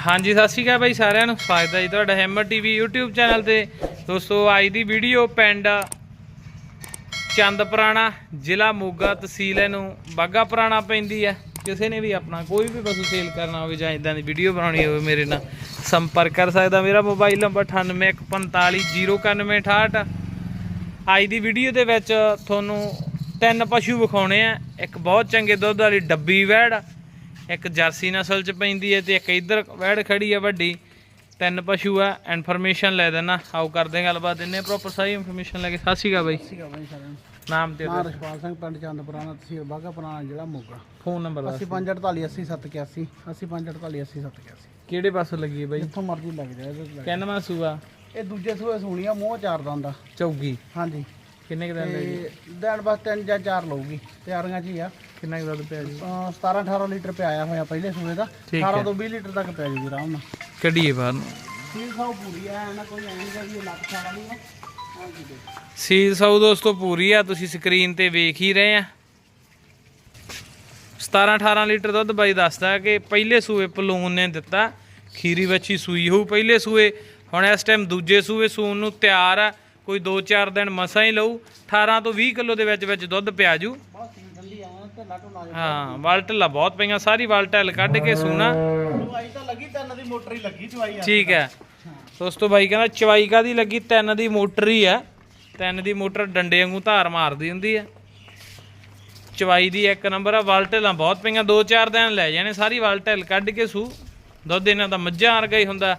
ਹਾਂਜੀ, ਸਤਿ ਸ਼੍ਰੀ ਅਕਾਲ ਬਾਈ ਸਾਰਿਆਂ ਨੂੰ। ਸਵਾਗਤ ਹੈ ਜੀ ਤੁਹਾਡਾ ਹੈਮਰ ਟੀਵੀ YouTube ਚੈਨਲ ਤੇ। ਦੋਸਤੋ, ਅੱਜ ਦੀ ਵੀਡੀਓ ਪਿੰਡ ਚੰਦਪੁਰਾਣਾ, ਜ਼ਿਲ੍ਹਾ ਮੋਗਾ ਤਹਿਸੀਲ ਇਹਨੂੰ ਬਾਗਾ ਪੁਰਾਣਾ ਪੈਂਦੀ ਹੈ। ਕਿਸੇ ਨੇ ਵੀ ਆਪਣਾ ਕੋਈ ਵੀ ਪਸ਼ੂ ਸੇਲ ਕਰਨਾ ਹੋਵੇ ਜਾਂ ਇਦਾਂ ਦੀ ਵੀਡੀਓ ਬਣਾਉਣੀ ਹੋਵੇ, ਮੇਰੇ ਨਾਲ ਸੰਪਰਕ ਕਰ ਸਕਦਾ ਮੇਰਾ ਮੋਬਾਈਲ ਨੰਬਰ 9815499168 ਅੱਜ ਦੀ ਵੀਡੀਓ ਦੇ ਵਿੱਚ ਤੁਹਾਨੂੰ ਤਿੰਨ ਪਸ਼ੂ ਵਿਖਾਉਣੇ ਆ। ਇੱਕ ਬਹੁਤ ਚੰਗੇ ਦੁੱਧ ਵਾਲੀ ਡੱਬੀ ਵੈੜ ਇੱਕ ਜਰਸੀ ਨਸਲ ਚ ਪੈਂਦੀ ਹੈ ਤੇ ਇੱਕ ਇੱਧਰ ਵੈੜ ਖੜੀ ਹੈ ਵੱਡੀ। ਤਿੰਨ ਪਸ਼ੂ ਆ ਇਨਫੋਰਮੇਸ਼ਨ ਲੈ ਦੇਣਾ। ਆਓ ਕਰਦੇ ਗੱਲਬਾਤ। ਦਿੰਨੇ ਪ੍ਰੋਪਰ ਸਾਰੀ ਇਨਫੋਰਮੇਸ਼ਨ ਲੈ ਕੇ। ਸਤਿ ਸ਼੍ਰੀ ਅਕਾਲ ਬਾਈ। ਸੀਗਾ ਬਾਈ ਸਾਰਿਆਂ ਨੂੰ। ਨਾਮ ਤੇ ਨਾਮ ਰਸ਼ਪਾਲ ਸਿੰਘ ਪਿੰਡ ਚੰਦਪੁਰਾਣਾ ਤਹਿਸੀਲ ਬਾਗਾ ਪੁਰਾਣਾ ਜ਼ਿਲ੍ਹਾ ਮੋਗਾ। ਫੋਨ ਨੰਬਰ ਦੱਸ। 8548 80781 8548 80781 ਕਿਹੜੇ ਪਾਸੋਂ ਲੱਗੀ ਹੈ ਬਾਈ? ਜਿੱਥੋਂ ਮਰਜ਼ੀ ਲੱਗ ਜਾਏ ਕਿੰਨਵਾਂ ਸੂਆ ਇਹ ਦੂਜੇ ਸੂਏ ਸੂਣੀਆਂ ਮੂੰਹ ਚਾਰ ਦੰਦ ਚੌਗੀ। ਹਾਂਜੀ। ਕਿੰਨੇ ਕੁ ਦਿਨ ਲੱਗੀ ਤੇ ਦਿਨ ਬਸ ਤਿੰਨ ਜਾਂ ਚਾਰ ਲਊਗੀ ਤਿਆਰੀਆਂ 'ਚ ਹੀ ਆ। ਕਿੰਨਾ ਕੁ ਦੁੱਧ ਪਿਆ ਜੀ? ਅਹ 17 18 ਲੀਟਰ ਪਿਆਇਆ ਹੋਇਆ ਪਹਿਲੇ ਸੂਏ ਦਾ ਠੀਕ 18 ਹੈ। ਤੋਂ 20 ਲੀਟਰ ਤੱਕ ਪੈ ਜੂਗੀ ਆਰਾਮ ਨਾਲ। ਕੱਢੀਏ ਬਾਹਰ ਨੂੰ। ਸੀਲ ਸਾਉ ਪੂਰੀ ਆ ਨਾ ਕੋਈ ਐਂ ਨਹੀਂ ਕਿ ਲੱਖ ਛਾੜ ਵਾਲੀ ਆ। ਹਾਂ ਜੀ ਦੇ ਸੀਲ ਸੌ ਦੋਸਤੋ ਪੂਰੀ ਆ ਤੁਸੀਂ ਸਕਰੀਨ ਤੇ ਵੇਖ ਹੀ ਰਹੇ ਆ। 17 18 ਲੀਟਰ ਦੁੱਧ ਬਾਈ ਦੱਸਦਾ ਕਿ ਪਹਿਲੇ ਸੂਏ ਪਲੂਨ ਨੇ ਦਿੱਤਾ ਖੀਰੀ ਵੱਛੀ ਸੂਈ ਹੋਊ ਪਹਿਲੇ ਸੂਏ। ਹੁਣ ਇਸ ਟਾਈਮ ਦੂਜੇ ਸੂਏ ਸੂਣ ਨੂੰ ਤਿਆਰ ਆ। ਕੋਈ 2-4 ਦਿਨ ਮਸਾਂ ਹੀ ਲਊ 18 ਤੋਂ 20 ਕਿਲੋ ਦੇ ਵਿੱਚ ਵਿੱਚ ਦੁੱਧ ਪਿਆ ਜੂ। ਹਾਂ ਵਾਲਟਲਾ ਬਹੁਤ ਪਈਆਂ, ਸਾਰੀ ਵਾਲਟਲ ਕੱਢ ਕੇ ਸੂਣਾ। ਮੋਟਰ ਆ ਠੀਕ ਹੈ। ਦੋਸਤੋ ਬਾਈ ਕਹਿੰਦਾ ਚਵਾਈ ਕਾਦੀ ਲੱਗੀ? ਤਿੰਨ ਦੀ ਮੋਟਰ ਹੀ ਆ ਤਿੰਨ ਦੀ ਮੋਟਰ ਡੰਡੇ ਵਾਂਗੂ ਧਾਰ ਮਾਰਦੀ ਹੁੰਦੀ ਹੈ। ਚਵਾਈ ਦੀ ਇੱਕ ਨੰਬਰ ਆ ਵਾਲਟਲਾਂ ਬਹੁਤ ਪਈਆਂ, ਦੋ ਚਾਰ ਦਿਨ ਲੈ ਜਾਣੇ, ਸਾਰੀ ਵਾਲਟਲ ਕੱਢ ਕੇ ਸੂ। ਦੁੱਧ ਇਹਨਾਂ ਦਾ ਮੱਝਾਂ ਵਰਗਾ ਹੀ ਹੁੰਦਾ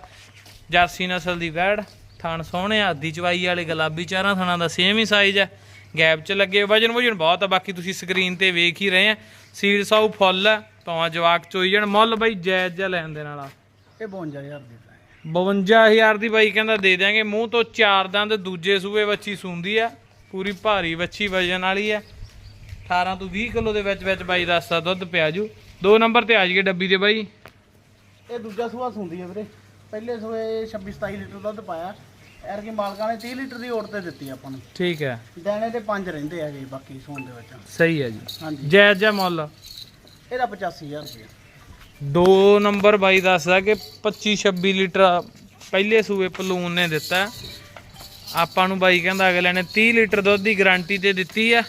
ਜਰਸੀ ਨਸਲ ਦੀ ਵੈੜ। ਥਣ ਸੋਹਣੇ ਆ, ਅੱਧੀ ਚਵਾਈ ਵਾਲੇ ਗੁਲਾਬੀ ਚਾਰਾਂ ਥਣਾਂ ਦਾ ਸੇਮ ਹੀ ਸਾਈਜ਼ ਆ। ਗੈਪ ਚ ਲੱਗੇ ਵਜਨ ਵਜਨ ਬਹੁਤ ਆ ਬਾਕੀ ਤੁਸੀਂ ਸਕਰੀਨ ਤੇ ਵੇਖ ਹੀ ਰਹੇ ਆ। ਸੀਲ ਸਾਊ ਫੁੱਲ ਆ ਭਾਵਾਂ ਜਵਾਕ ਚੋਈ ਜਾਣ। ਮੁੱਲ ਬਾਈ ਜਾਇਜ਼ ਜਿਹਾ ਲੈਣ ਦੇ ਨਾਲ ਆ ਇਹ 52000 ਦੀ ਤਾਂ ਹੈ। 52000 ਦੀ ਬਾਈ ਕਹਿੰਦਾ ਦੇ ਦਿਆਂਗੇ। ਮੂੰਹ ਤੋਂ ਚਾਰ ਦੰਦ ਦੂਜੇ ਸੂਏ ਵੱਛੀ ਸੂੰਦੀ ਆ। ਪੂਰੀ ਭਾਰੀ ਵੱਛੀ ਵਜਨ ਵਾਲੀ ਆ। 18 ਤੋਂ 20 ਕਿਲੋ ਦੇ ਵਿੱਚ ਵਿੱਚ ਬਾਈ ਦੱਸਦਾ ਦੁੱਧ ਪਿਆ ਜੂ। ਦੋ ਨੰਬਰ ਤੇ ਆ ਜੀਏ ਡੱਬੀ ਦੇ ਬਾਈ। ਇਹ ਦੂਜਾ ਸੂਆ ਸੁੰਦੀ ਹੈ ਵੀਰੇ। ਪਹਿਲੇ ਸੂਏ 26 27 ਲੀਟਰ ਦੁੱਧ ਪਾਇਆ। ਐਰ ਕੇ ਮਾਲਕਾਂ ਨੇ 30 ਲੀਟਰ ਦੀ ਓਟ ਤੇ ਦਿੱਤੀ ਆਪਾਂ ਨੂੰ। ਠੀਕ ਹੈ। ਦਾਣੇ ਤੇ ਪੰਜ ਰਹਿੰਦੇ ਹੈਗੇ ਬਾਕੀ ਸੂਣ ਦੇ ਵਿੱਚ। ਸਹੀ ਹੈ ਜੀ। ਹਾਂਜੀ। ਜਾਇਜ਼ ਜਿਹਾ ਮੁੱਲ। ਇਹਦਾ 85000 ਰੁਪਏ ਦੋ ਨੰਬਰ ਬਾਈ ਦੱਸਦਾ ਕਿ 25 26 ਲੀਟਰ ਪਹਿਲੇ ਸੂਏ ਪਲੂਨ ਨੇ ਦਿੱਤਾ। ਆਪਾਂ ਨੂੰ ਬਾਈ ਕਹਿੰਦਾ ਅਗਲੇ ਨੇ 30 ਲੀਟਰ ਦੁੱਧ ਦੀ ਗਾਰੰਟੀ ਤੇ ਦਿੱਤੀ ਆ।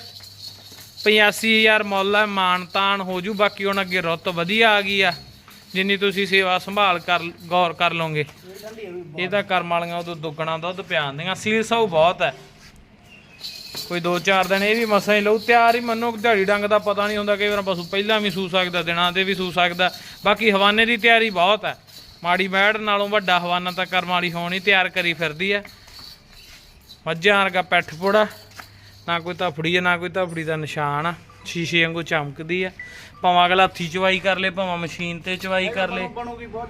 85000 ਮੁੱਲ ਹੈ ਮਾਨਤਾਨ ਹੋ ਜੂ ਬਾਕੀ ਹੁਣ ਅੱਗੇ ਰੁੱਤ ਵਧੀਆ ਆ ਗਈ ਆ। ਜਿੰਨੀ ਤੁਸੀਂ ਸੇਵਾ ਸੰਭਾਲ ਕਰ, ਗੌਰ ਕਰ ਲਓਗੇ, ਇਹ ਤਾਂ ਕਰਮ ਵਾਲੀਆਂ ਉਦੋਂ ਦੁੱਗਣਾ ਦੁੱਧ ਪਿਆਉਂਦੀਆਂ ਸੀਲ ਸੌ ਬਹੁਤ ਹੈ। ਕੋਈ 2-4 ਦਿਨ ਇਹ ਵੀ ਮਸਾਂ ਹੀ ਲਊ, ਤਿਆਰ ਹੀ ਮੰਨੋ, ਦਿਹਾੜੀ ਡੰਗ ਦਾ ਪਤਾ ਨਹੀਂ ਹੁੰਦਾ, ਕਈ ਵਾਰ ਪਸ਼ੂ ਪਹਿਲਾਂ ਵੀ ਸੂ ਸਕਦਾ, ਦਿਨਾਂ ਤੇ ਵੀ ਸੂ ਸਕਦਾ, ਬਾਕੀ ਹਵਾਨੇ ਦੀ ਤਿਆਰੀ ਬਹੁਤ ਹੈ। ਮਾੜੀ ਮੈੜ ਨਾਲੋਂ ਵੱਡਾ ਹਵਾਨਾ ਤਾਂ ਕਰਮ ਵਾਲੀ ਹੋਣੀ, ਤਿਆਰ ਕਰੀ ਫਿਰਦੀ ਹੈ। ਮੱਝਾਂ ਵਰਗਾ ਪੈਠ ਪੋੜਾ, ਨਾ ਕੋਈ ਧਫੜੀ ਹੈ, ਨਾ ਕੋਈ ਧਫੜੀ ਦਾ ਨਿਸ਼ਾਨ ਆ। ਸ਼ੀਸ਼ੇ ਵਾਂਗੂ ਚਮਕਦੀ ਆ। ਭਾਵੇਂ ਅਗਲਾ ਹੱਥੀ ਚਵਾਈ ਕਰ ਲੇ ਭਾਵੇਂ ਮਸ਼ੀਨ ਤੇ ਚਵਾਈ ਕਰ ਲੇ। ਬਣੂਗੀ ਬਹੁਤ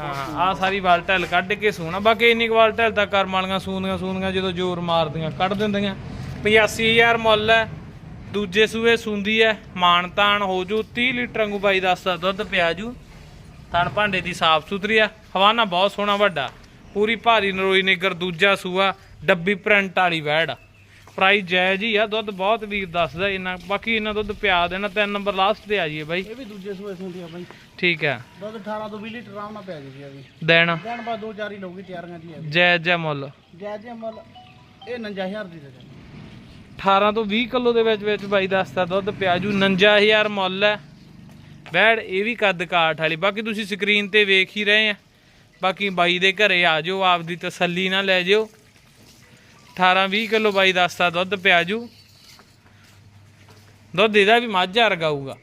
ਹਾਂ ਆ ਸਾਰੀ ਵਾਲਟਲ ਕੱਢ ਕੇ ਸੂਣਾ ਬਾਕੀ ਇੰਨੀ ਕੁ ਵਾਲਟਲ ਤਾਂ ਕਰਮ ਵਾਲੀਆਂ ਸੂੰਦੀਆਂ ਸੂੰਦੀਆਂ ਜਦੋਂ ਜ਼ੋਰ ਮਾਰਦੀਆਂ ਕੱਢ ਦਿੰਦੀਆਂ। 85000 ਮੁੱਲ ਹੈ। ਦੂਜੇ ਸੂਏ ਸੂੰਦੀ ਹੈ। ਮਾਨਤਾਨ ਹੋ ਜੂ। 30 ਲੀਟਰ ਵਾਂਗੂ ਬਾਈ ਦੱਸਦਾ ਦੁੱਧ ਪਿਆ ਜੂ। ਥਣ ਭਾਂਡੇ ਦੀ ਸਾਫ਼ ਸੁਥਰੀ ਆ। ਹਵਾਨਾ ਬਹੁਤ ਸੋਹਣਾ ਵੱਡਾ। ਪੂਰੀ ਭਾਰੀ ਨਰੋਈ ਨਿਗਰ ਦੂਜਾ ਸੂਆ। ਡੱਬੀ ਪ੍ਰਿੰਟ ਵਾਲੀ ਵੈੜ। ਪ੍ਰਾਈਸ ਜਾਇਜ਼ ਹੀ ਆ ਦੁੱਧ ਬਹੁਤ ਵੀਰ ਦੱਸਦਾ ਇਹਨਾਂ ਬਾਕੀ ਇਹਨਾਂ ਦੁੱਧ ਪਿਆ ਦੇਣਾ ਤਿੰਨ ਨੰਬਰ ਲਾਸਟ ਤੇ ਆ ਜਾਈਏ ਬਾਈ। ਇਹ ਵੀ ਦੂਜੇ ਸੂਏ ਸੁੰਦੀ ਆ ਬਾਈ। ਠੀਕ ਹੈ ਦੁੱਧ 18 ਤੋਂ 20 ਲੀਟਰ ਨਾਲ ਪੈ ਜੂਗੀ ਆ ਵੀ। ਦੇਣ। ਦਿਨ ਬਾਅਦ ਦੋ ਚਾਰ ਹੀ ਲਊਗੀ ਤਿਆਰੀਆਂ ਦੀ ਆ ਜਾਇਜ਼ ਜਿਹਾ ਮੁੱਲ। ਜੈ ਜੈ ਮੁੱਲ ਇਹ 59000 ਦੀ ਦੇ ਦੇ 18 ਤੋਂ 20 ਕਿਲੋ ਦੇ ਵਿੱਚ ਵਿੱਚ ਬਾਈ ਦੱਸਦਾ ਦੁੱਧ ਪਿਆਜੂ 49000 ਮੁੱਲ ਹੈ ਬੈੜ ਇਹ ਵੀ ਕੱਦ ਕਾਠ ਵਾਲੀ ਬਾਕੀ ਤੁਸੀਂ ਸਕਰੀਨ ਤੇ ਵੇਖ ਹੀ ਰਹੇ ਆ। ਬਾਕੀ ਬਾਈ ਦੇ ਘਰੇ ਆ ਜਾਓ ਆਪਦੀ ਤਸੱਲੀ ਨਾਲ ਲੈ ਜਿਓ। 18 20 ਕਿਲੋ ਬਾਈ ਦੱਸਦਾ ਦੁੱਧ ਪਿਆਜੂ ਦੁੱਧ ਇਹਦਾ ਵੀ ਮੱਝ ਵਰਗਾਊਗਾ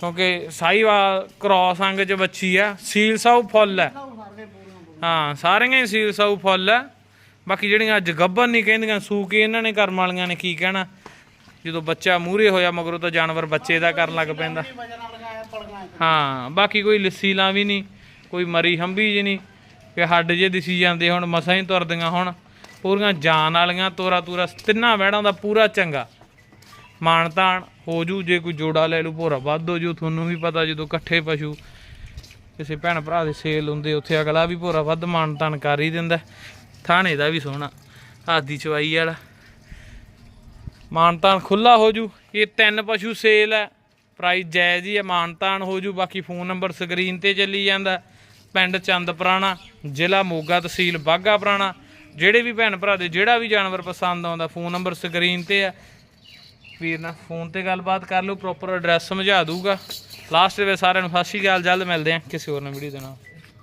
ਕਿਉਂਕਿ ਸਾਈਵਾਲ ਕ੍ਰੋਸ ਅੰਗ ਚ ਬੱਚੀ ਆ, ਸੀਲ ਸਾਊ ਫੁੱਲ ਹੈ ਹਾਂ, ਸਾਰੀਆਂ ਹੀ ਸੀਲ ਸਾਊ ਫੁੱਲ ਹੈ ਬਾਕੀ ਜਿਹੜੀਆਂ ਅੱਜ ਗੱਬਨ ਨਹੀਂ ਕਹਿੰਦੀਆਂ, ਸੂ ਕੇ ਇਹਨਾਂ ਨੇ ਕਰਮ ਵਾਲੀਆਂ ਨੇ ਕੀ ਕਹਿਣਾ? ਜਦੋਂ ਬੱਚਾ ਮੂਹਰੇ ਹੋਇਆ, ਮਗਰੋਂ ਤਾਂ ਜਾਨਵਰ ਬੱਚੇ ਦਾ ਕਰਨ ਲੱਗ ਪੈਂਦਾ। ਹਾਂ, ਬਾਕੀ ਕੋਈ ਲੱਸੀਲਾਂ ਵੀ ਨਹੀਂ ਕੋਈ ਮਰੀ ਹੰਬੀ ਜੀ ਨਹੀਂ ਕਿ ਹੱਡ ਜੇ ਦਿਸੀ ਜਾਂਦੇ ਹੁਣ, ਮਸਾਂ ਹੀ ਤੁਰਦੀਆਂ ਹੁਣ। ਪੂਰੀਆਂ ਜਾਨ ਵਾਲੀਆਂ, ਤੋਰਾ ਤੂਰਾ ਤਿੰਨਾਂ ਵਹਿੜਾਂ ਦਾ ਪੂਰਾ ਚੰਗਾ। ਮਾਨਤਾਨ ਹੋ ਜੂ, ਜੇ ਕੋਈ ਜੋੜਾ ਲੈ ਲੂ, ਭੋਰਾ ਵੱਧ ਹੋ ਜੂ, ਤੁਹਾਨੂੰ ਵੀ ਪਤਾ ਜਦੋਂ ਇਕੱਠੇ ਪਸ਼ੂ, ਕਿਸੇ ਭੈਣ ਭਰਾ ਦੇ ਸੇਲ ਹੁੰਦੇ, ਉੱਥੇ ਅਗਲਾ ਵੀ ਭੋਰਾ ਵੱਧ ਮਾਣ ਤਾਣ ਕਰ ਹੀ ਦਿੰਦਾ। ਥਾਣੇ ਦਾ ਵੀ ਸੋਹਣਾ, ਆਦੀ ਚਵਾਈ ਵਾਲਾ। ਮਾਨਤਾਨ ਖੁੱਲਾ ਹੋ ਜੂ, ਇਹ ਤਿੰਨ ਪਸ਼ੂ ਸੇਲ ਹੈ ਪ੍ਰਾਈਸ ਜਾਇਜ਼ ਹੀ ਹੈ ਮਾਨਤਾਨ ਹੋ ਜੂ, ਬਾਕੀ ਫੋਨ ਨੰਬਰ ਸਕਰੀਨ ਤੇ ਚੱਲੀ ਜਾਂਦਾ। ਪਿੰਡ ਚੰਦ ਪੁਰਾਣਾ, ਜ਼ਿਲ੍ਹਾ ਮੋਗਾ ਤਹਿਸੀਲ ਬਾਗਾ ਪੁਰਾਣਾ। ਜਿਹੜੇ ਵੀ ਭੈਣ ਭਰਾ ਦੇ ਜਿਹੜਾ ਵੀ ਜਾਨਵਰ ਪਸੰਦ ਆਉਂਦਾ, ਫੋਨ ਨੰਬਰ ਸਕਰੀਨ ਤੇ ਆ। ਵੀਰ ਨਾਲ ਫੋਨ ਤੇ ਗੱਲਬਾਤ ਕਰ ਲਓ ਪ੍ਰੋਪਰ ਐਡਰੈਸ ਸਮਝਾ ਦੂਗਾ ਲਾਸਟ ਦੇ ਵਿੱਚ ਸਾਰਿਆਂ ਨੂੰ ਸਤਿ ਸ਼੍ਰੀ ਅਕਾਲ, ਜਲਦ ਮਿਲਦੇ ਆ ਕਿਸੇ ਹੋਰ ਨਵੀਂ ਵੀਡੀਓ ਦੇ ਨਾਲ।